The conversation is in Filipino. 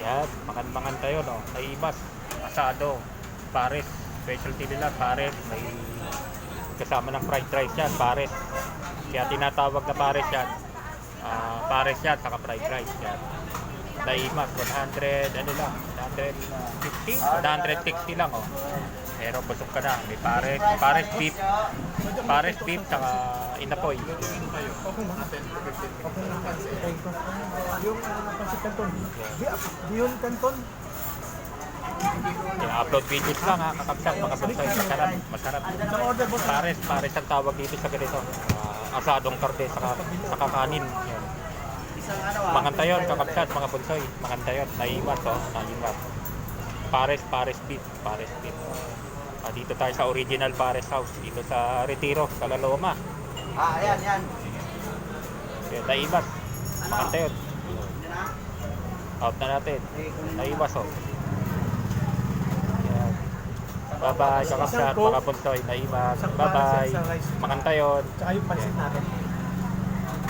Yan, makan-mangan tayo, no? Naimas, asado, pares, specialty nila, pares, may kasama ng fried rice yan, pares. Kaya tinatawag na pares yan. Ah, pares yan, saka fried rice yan. Naimas, 100, ano lang, 150, 160 lang, oh. Pero busog ka na, may pares, pares beef, pares beef, saka inapoy. Yung ano na pansit canton. Di, di yun canton. I-upload videos lang ha, kakabsat, mga bonsai, masarap, masarap. Order boss. Pares, pares ang tawag dito sa ganito. Ah, asadong karne, saka, saka kanin. Yan. Maganda yun, kakabsat, mga bonsai. Maganda yun, naiwas oh, naiwas. Pares, pares beef, pares beef. Ah, dito tayo sa original Pares House, dito sa Retiro, sa Laloma. Ah, ayan, yan. Kaya naiwas, maganda yun. Out na natin. Naiwas oh. Yan. Bye-bye, kakabsat, mga bonsai, naiwas. Bye-bye. Maganda yun. Tsaka yung pansit natin.